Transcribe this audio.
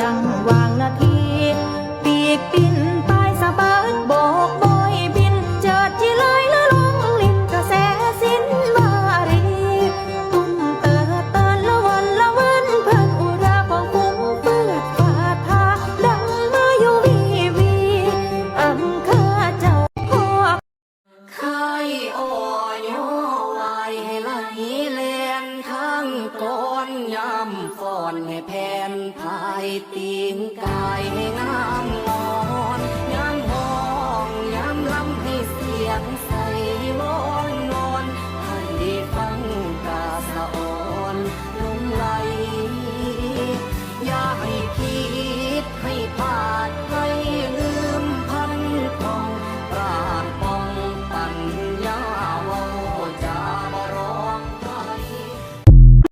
ยังวางนาที ยามฟอนให้แผ่นพายตีนกายให้งา